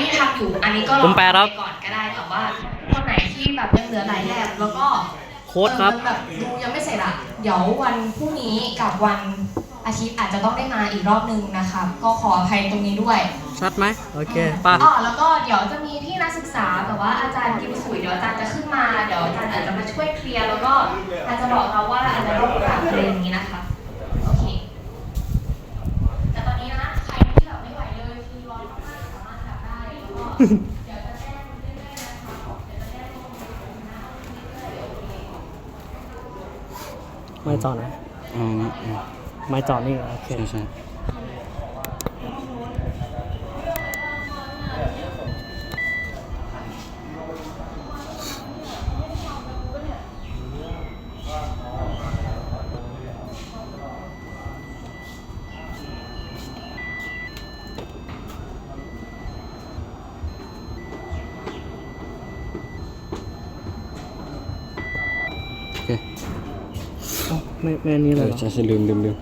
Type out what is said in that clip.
ที่ทำอยู่ อันนี้ก็รคุอณแปรครับไปก่อนก็ได้แต่ว่าคนไหนที่แบบยังเหลือหลายแลบแล้วก็โค้ดครับ เออมันแบบดูยังไม่เสร็จอะเดี๋ยววันพรุ่งนี้กับวันอาทิตย์อาจจะต้องได้มาอีกรอบนึงนะคะก็ขออภัยตรงนี้ด้วย ชัดไหมโอเคป่ะ อ๋อแล้วก็เดี๋ยวจะมีพี่นักศึกษาแบบว่าอาจารย์กิมสุยเดี๋ยวอาจารย์จะขึ้นมา เดี๋ยวอาจารย์อาจจะมาช่วยเคลียร์แล้วก็อาจจะบอกเราว่าอาจจะต้องปรับอะไร ไม่จอดนะอ๋ออ๋อไม่จอดนี่เหรอโอเค ใช่ใช่ ไม่ไม่อันนี้เอเลยอเหรอ ใช่ใช่ลืมลืมลืม